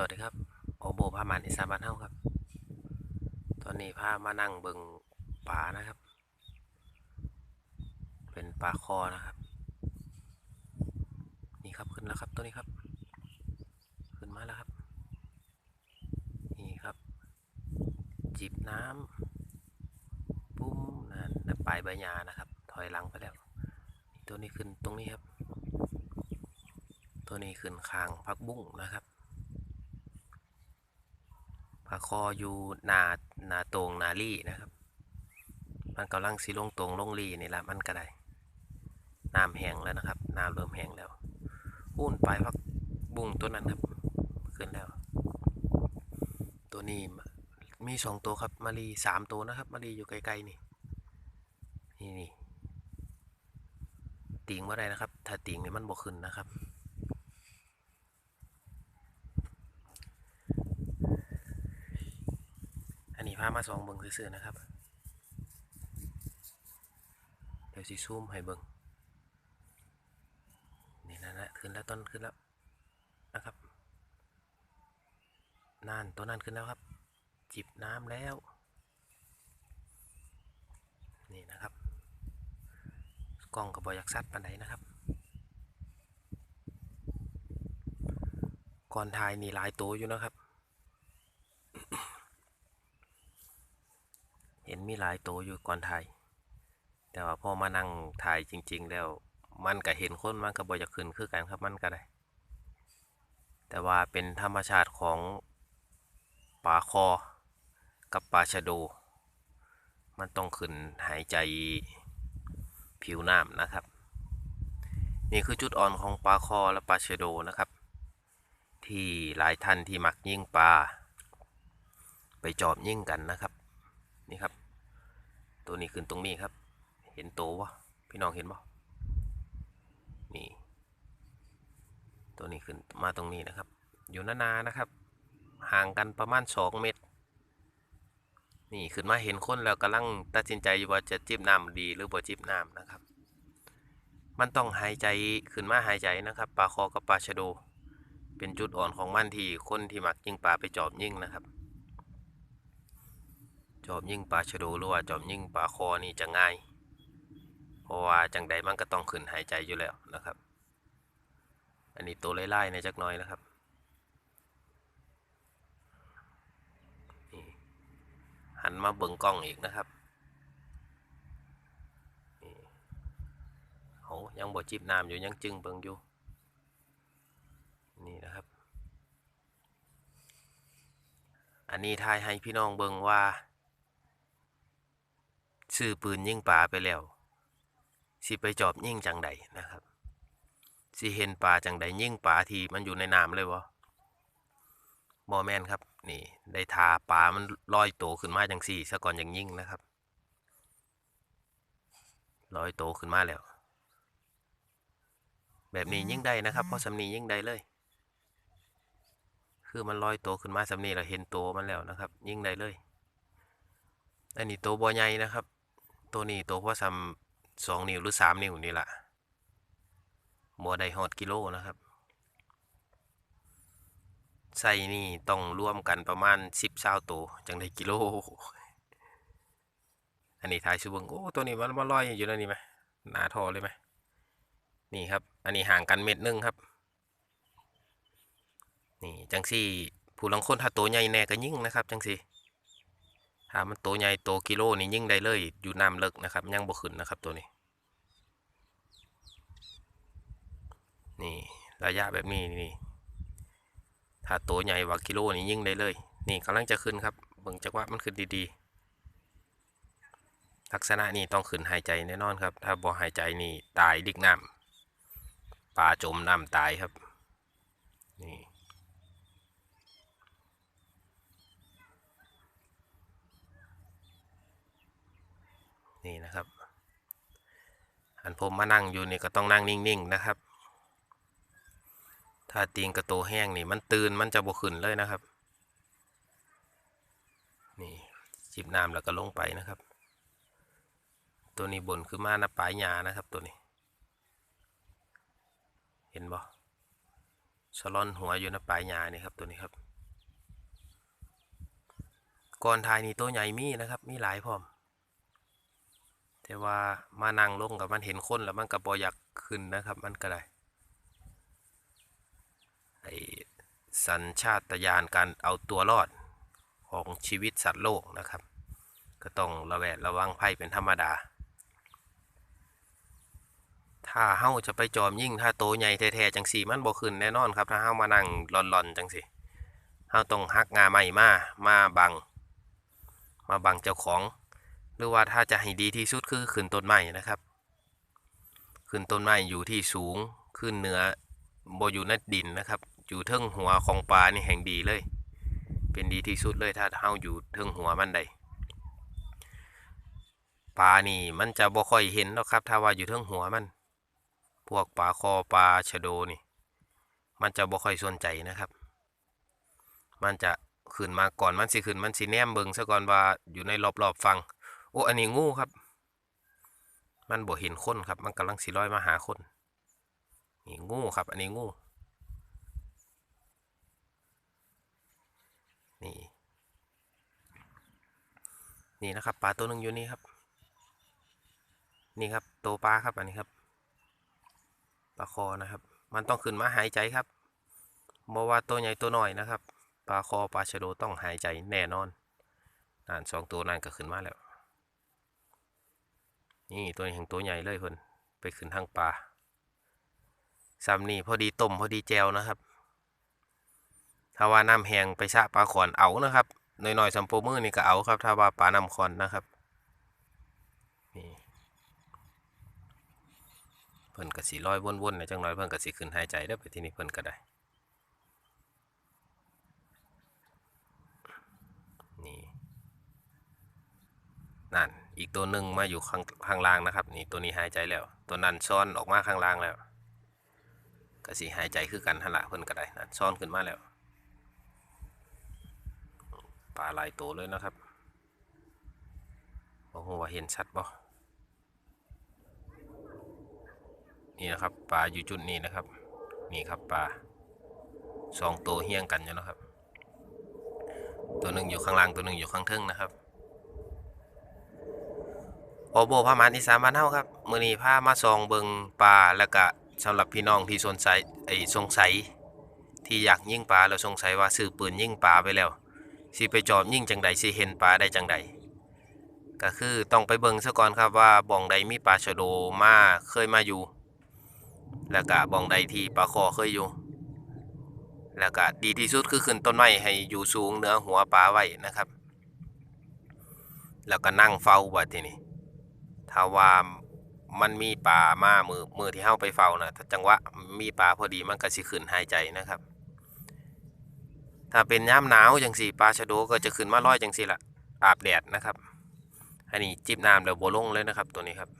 สวัสดีครับ โอโบพามันอิสาบานเฮาครับ ตอนนี้พามานั่งเบิงป่านะครับ เป็นปลาคอนะครับ นี่ครับขึ้นแล้วครับตัวนี้ครับ ขึ้นมาแล้วครับ นี่ครับ จิบน้ำปุ้มนั่นนะปลายใบหญ้านะครับ ถอยหลังไปแล้ว ตัวนี้ขึ้นตรงนี้ครับ ตัวนี้ขึ้นคางพักบุ้งนะครับ ปลาคออยู่นานาตรงนาลี่นะครับ มันกำลังสิลงตรงลงลี่นี่แหละมันก็ได้น้ำแห้งแล้วนะครับน้ำเริ่มแห้งแล้วอุ้นปลายพักบุ้งตัวนั้นครับขึ้นแล้ว ตัวนี้มีสองตัวครับมารีสามตัวนะครับมารีอยู่ไกลๆนี่นี่นี่ติงว่าได้นะครับ ถ้าติงเนี่ยมันบกขึ้นนะครับ อันนี้ พามาสองเบิงซื่อๆนะครับ เดี๋ยวสิซูมให้เบิงนี่นั่นแหละขึ้นแล้วต้นขึ้นแล้วนะครับนั่นตัวนั้นขึ้นแล้วครับ จิบน้ำแล้ว นี่นะครับ กล้องกับบอยักซัดปันไดนนะครับ ก่อนถ่ายนี่หลายตัวอยู่นะครับ เห็นมีหลายตัวอยู่ก่อนถ่าย แต่ว่าพอมานั่งถ่ายจริง ๆ แล้ว มันก็เห็นคนมันก็บ่อยากขึ้นคือกันครับมันก็ได้ แต่ว่าเป็นธรรมชาติของปลาคอ กับปลาชะโด มันต้องขึ้นหายใจผิวน้ำนะครับ นี่คือจุดอ่อนของปลาคอและปลาชโดนะครับ ที่หลายท่านที่มักยิ่งปลาไปจอบยิ่งกันนะครับ นี่ครับ ตัวนี้ขึ้นตรงนี้ครับ เห็นโตวะพี่น้องเห็นปะนี่ ตัวนี้ขึ้นมาตรงนี้นะครับ อยู่นานานะครับ ห่างกันประมาณสองเมตร นี่ขึ้นมาเห็นคนแล้วกำลังตัดสินใจอยู่ว่าจะจิ้มน้ำดีหรือบ่จิ้มน้ำนะครับ มันต้องหายใจขึ้นมาหายใจนะครับปลาคอกับปลาชะโด เป็นจุดอ่อนของมันที่คนที่มักยิงปลาไปจอบยิงนะครับ จอบยิ่งปลาชะโดหรือว่าจอบยิ่งปลาคอนี่จะง่าย เพราะว่าจังใดมันก็ต้องขึ้นหายใจอยู่แล้วนะครับ อันนี้ตัวไล่ๆในจักน้อยนะครับหันมาเบิ่งกล้องอีกนะครับโหยังบ่จิบน้ำอยู่ยังจึงเบิ่งอยู่ นี่นะครับ อันนี้ทายให้พี่น้องเบิ่งว่า ซื้อปืนยิงปลาไปแล้ว สิไปจอบยิงจังใดนะครับ สิเห็นปลาจังใดยิงปลาที่มันอยู่ในน้ำเลยวะบอแมนครับ นี่ ได้ทาปลามันลอยโตขึ้นมาจังสี่ซะก่อนอย่างยิ่งนะครับลอยโตขึ้นมาแล้ว แบบนี้ยิ่งได้นะครับเพราะสำนียิ่งได้เลย คือมันลอยโตขึ้นมาสำนีเราเห็นโตมันแล้วนะครับ ยิ่งได้เลยอันนี้โตวบัวใหญ่นะครับ ตัวนี้โตวพ่อซ้ำสองนิ้วหรือสามนิ้วนี่แหละบัวได้ฮอดกิโลนะครับใส่นี่ต้องร่วมกันประมาณสิบเศร้าตัวจังได้กิโล อันนี้ทายชูเบิงโอ้ตัวนี้มันมาลอยอยู่แล้วนี่ไหมหนาทอเลยไหมนี่ครับ อันนี้ห่างกันเม็ดหนึงครับ นี่จังสี่ผู้ลังคนถ้าตัวใหญ่แน่ก็ยิ่งนะครับ จังสี่ ถ้ามันตัวใหญ่โตกิโลนี่ยิ่งได้เลยอยู่น้ำเลิกนะครับยังบ่ขึ้นนะครับตัวนี้ นี่ระยะแบบนี้นี่ถ้าตัวใหญ่กว่ากิโลนี่ยิ่งได้เลย นี่กำลังจะขึ้นครับเบิ่งจักว่ามันขึ้นดีๆ ลักษณะนี้ต้องขึ้นหายใจแน่นอนครับ ถ้าบ่หายใจนี่ตายดิกน้ำปลาจมน้ำตายครับนี่ นี่นะครับ อันผมมานั่งอยู่นี่ก็ต้องนั่งนิ่งๆนะครับ ถ้าตีนกระโตแห้งนี่มันตื่นมันจะบวขึ้นเลยนะครับ นี่จิบน้ำแล้วก็ลงไปนะครับ ตัวนี้บนคือมานะปลายหญ้านะครับตัวนี้ เห็นบ่สลอนหัวอยู่นะปลายหญ้านี่ครับตัวนี้ครับก่อนถ่ายนี่ตัวใหญ่มีนะครับ มีหลายพร้อม แต่ว่ามานั่งลงกับมันเห็นคนแล้วมันก็บ่อยากขึ้นนะครับ มันก็ได้ไอสัญชาตญาณการเอาตัวรอดของชีวิตสัตว์โลกนะครับ ก็ต้องระแวดระวังภัยเป็นธรรมดา ถ้าเฮาจะไปจอมยิ่งถ้าโตใหญ่แท้ๆจังสี่มันบ่ขึ้นแน่นอนครับ ถ้าเฮามานั่งหลอนๆจังสิเฮาต้องหักงาใหม่มามาบัง มาบังเจ้าของ หรือว่าถ้าจะให้ดีที่สุดคือขึ้นต้นไม้นะครับขึ้นต้นไม้อยู่ที่สูงขึ้นเหนือบอยู่ในดินนะครับ อยู่เทิงหัวของปลานี่แห่งดีเลย เป็นดีที่สุดเลยถ้าเฮาอยู่เทิงหัวมันได้ปลานี่มันจะบ่ค่อยเห็นหรอกครับ ถ้าว่าอยู่เทิงหัวมัน พวกปลาคอปลาชะโดนี่ มันจะบ่ค่อยสนใจนะครับ มันจะขึ้นมาก่อนมันสิขึ้นมันสิแนมเบิงซะก่อนว่าอยู่ในรอบๆฟัง โอ้อันนี้งูครับ มันบ่เห็นคนครับ มันกำลังสิลอยมาหาคน นี่งูครับ อันนี้งู นี่ นี่นะครับปลาตัวหนึ่งอยู่นี่ครับ นี่ครับตัวปลาครับอันนี้ครับปลาคอนะครับ มันต้องขึ้นมาหายใจครับบ่ว่าตัวใหญ่ตัวน้อยนะครับ ปลาคอปลาชะโดต้องหายใจแน่นอนนั่นสองตัวนั่นก็ขึ้นมาแล้ว นี่ตัวนี้แห่งตัวใหญ่เลยเพิ่นไปขึ้นทางปลาซ้ำนี่พอดีต้มพอดีแจวนะครับถ้าว่าน้ำแห้งไปชะปลาขอนเอานะครับหน่อยๆสัมโปมือนี่ก็เอาครับ ถ้าว่าปลาน้ำขอนนะครับนี่เพิ่นก็สิลอยวนๆในจังน้อยเพิ่นก็สิขึ้นหายใจได้ไปที่นี่เพิ่นก็ได้นี่นั่น อีกตัวหนึ่งมาอยู่ข้างข้างล่างนะครับ นี่ตัวนี้หายใจแล้ว ตัวนั้นซ้อนออกมาข้างล่างแล้วก็สิหายใจคือกันหันละเพิ่นก็ได้นั่นซ้อนขึ้นมาแล้วปลาหลายตัวเลยนะครับบอกว่าเห็นชัดบ่นี่นะครับปลาอยู่จุดนี้นะครับ นี่ครับปลาสองตัวเฮี้ยงกันอยู่นะครับ ตัวหนึ่งอยู่ข้างล่างตัวหนึ่งอยู่ข้างเทิงนะครับ โอโบพามานอีสานบ้านเฮาครับมื้อนี้พามาส่องเบิงปลาแล้วก็สำหรับพี่น้องที่สนใจไอ้สงสัย ที่อยากยิงปลาแล้วสงสัยว่าซื้อปืนยิงปลาไปแล้วสิไปจอบยิงจังใดสิเห็นปลาได้จังใดก็คือต้องไปเบิงซะก่อนครับว่าบ่องใดมีปลาชะโดมาเคยมาอยู่ แล้วก็บ่องใดที่ปลาคอเคยอยู่ แล้วก็ดีที่สุดคือขึ้นต้นไม้ให้อยู่สูงเหนือหัวปลาไว้นะครับ แล้วก็นั่งเฝ้าบัดทีนี้ ถ้าว่ามันมีป่ามามือมือที่เข้าไปเฝ้านะถ้าจังหวะมีป่าพอดีมันก็สิขึ้นหายใจนะครับ ถ้าเป็นย่ำหนาวจังสี่ปลาชะโดก็จะขึ้นมาลอยจังสี่ละอาบแดดนะครับ อันนี้จิบน้ำแล้วโบลงเลยนะครับ ตัวนี้ครับ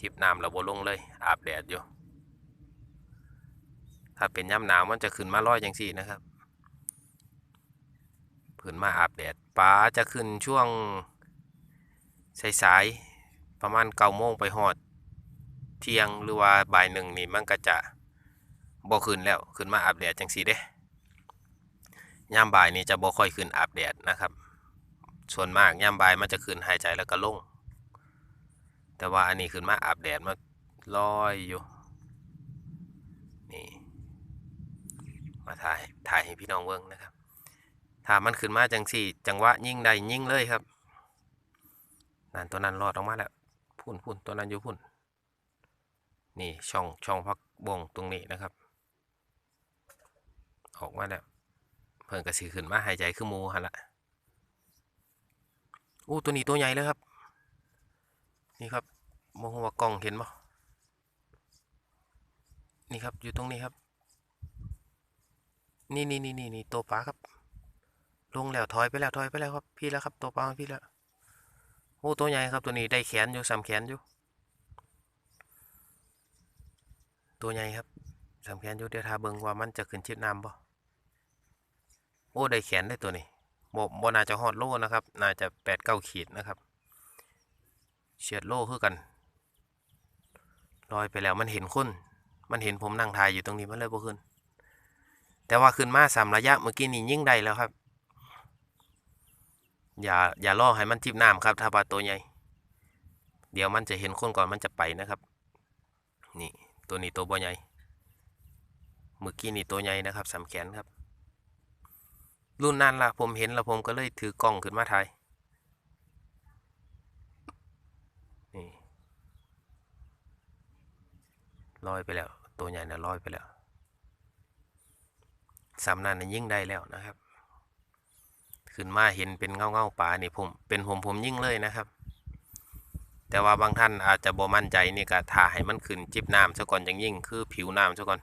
จิบน้ำแล้วโบลงเลย อาบแดดอยู่ถ้าเป็นย่ำหนาวมันจะขึ้นมาลอยจังสี่นะครับขึ้นมาอาบแดดปลาจะขึ้นช่วง สายๆประมาณเก้าโมงไปหอด เที่ยงหรือว่าบ่ายหนึ่งนี่มันก็จะบ่ขึ้นแล้วขึ้นมาอาบแดดจังสีเด้ยามบ่ายนี่จะบ่ค่อยขึ้นอาบแดดนะครับ ส่วนมากยามบ่ายมันจะขึ้นหายใจแล้วก็ลง แต่ว่าอันนี้ขึ้นมาอาบแดดมาลอยอยู่นี่มาถ่ายถ่ายให้พี่น้องเบิ่งนะครับถ้ามันขึ้นมาจังสี่ จังหวะยิ่งใดยิ่งเลยครับ นั่นตัวนั้นรอดออกมาแล้วพุ่นพุ่นตัวนั้นอยู่พุ่น นี่ช่องช่องพักบ่งตรงนี้นะครับ ออกมาแล้วเพิ่นกระสีขึ้นมาหายใจคือหมูหันละอู้ตัวนี้ตัวใหญ่เลยครับ นี่ครับมองว่ากล้องเห็นบ่นี่ครับอยู่ตรงนี้ครับ นี่นี่นี่นี่นี่ตัวปลาครับ ลงแล้วถอยไปแล้วถอยไปแล้วครับ พี่แล้วครับตัวปลาพี่แล้ว โอ้ตัวใหญ่ครับตัวนี้ได้แขนอยู่สามแขนอยู่ ตัวใหญ่ครับสามแขนอยู่เดี๋ยวทาเบิงว่ามันจะขึ้นชิดน้ำบ่โอ้ได้แขนได้ตัวนี้บ่บ่น่าจะฮอดโลนะครับ น่าจะแปดเก้าขีดนะครับ เฉียดโลคือกันลอยไปแล้วมันเห็นคนมันเห็นผมนั่งถ่ายอยู่ตรงนี้มันเลยบ่ขึ้น แต่ว่าขึ้นมาสามระยะเมื่อกี้นี่ยิ่งได้แล้วครับ อย่าอย่าล่อให้มันจิบน้ำครับ ถ้าปลาตัวใหญ่ เดี๋ยวมันจะเห็นคนก่อนมันจะไปนะครับ นี่ตัวนี้ตัวบ่ใหญ่เมื่อกี้นี่ตัวใหญ่นะครับสามแขนครับ รุ่นนั้นละผมเห็นล้วผมก็เลยถือกล้องขึ้นมาถ่ายนี่ลอยไปแล้ว ตัวใหญ่น่ะลอยไปแล้วสำนันน่ะยิ่งได้แล้วนะครับ ขึ้นมาเห็นเป็นเงาเงาปลานี่ผมเป็นผมผมยิ่งเลยนะครับ แต่ว่าบางท่านอาจจะบ่มั่นใจนี่ก็ถ่าให้มันขึ้นจิบน้ำซะก่อนจังยิ่งคือผิวน้ำซะก่อน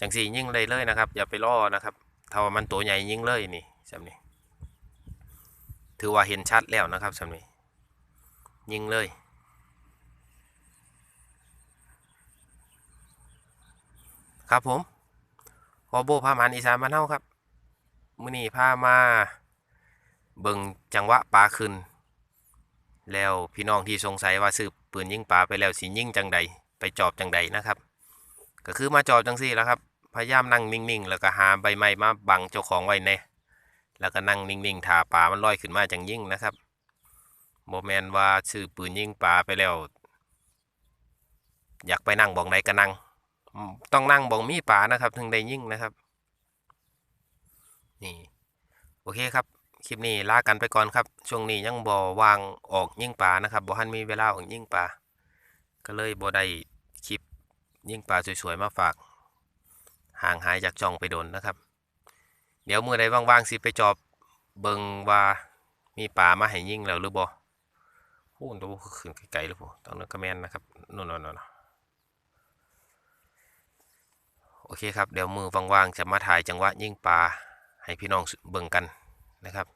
จังสี่ยิ่งเลยเลยนะครับ อย่าไปล่อนะครับถ้าว่ามันตัวใหญ่ยิ่งเลยนี่สำนี้ถือว่าเห็นชัดแล้วนะครับสำนี้ยิ่งเลยครับผมพอโบพามันอีสานมานเท่าครับ มือนี้พามา เบิ่งจังหวะปลาขึ้น แล้วพี่น้องที่สงสัยว่าซื้อปืนยิงปลาไปแล้วสิยิงจังใดไปจอบจังใดนะครับ ก็คือมาจอบจังซี่แล้วครับ พยายามนั่งนิ่งๆ แล้วก็หาใบไม้มาบังเจ้าของไว้แน่แล้วก็นั่งนิ่งๆถ่าปลามันลอยขึ้นมาจังยิ่งนะครับโมแมนว่าซื้อปืนยิงปลาไปแล้ว อยากไปนั่งบ่องใดก็นั่ง ต้องนั่งบ่องมีปลานะครับ ถึงได้ยิ่งนะครับ นี่ โอเคครับ คลิปนี้ลากันไปก่อนครับ ช่วงนี้ยังบ่วางออกยิ่งปลานะครับบ่ทันมีเวลาออกยิ่งปลาก็เลยบ่ได้คลิปยิ่งปลาสวยๆมาฝาก ห่างหายจากจองไปโดนนะครับ เดี๋ยวมือใดว่างๆสิไปจอบเบิงว่ามีปลามาให้ยิ่งแล้วหรือบ่โอ้ตัวขึ้นไกลๆเลยพ่ตอนนั้นก็แม่นนะครับนู่นๆๆโอเคครับ เดี๋ยวมือว่างๆ จะมาถ่ายจังหวะยิ่งปลาให้พี่น้องเบิ่งกัน นะครับ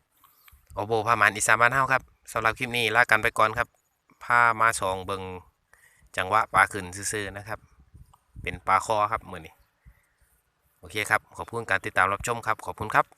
โอโบพามันอีสานบ้านเฮาครับสำหรับคลิปนี้ลากันไปก่อนครับพามาสองเบิงจังหวะปลาขึ้นซื่อๆนะครับ เป็นปลาคอครับมือนี้โอเคครับ ขอบคุณการติดตามรับชมครับ ขอบคุณครับ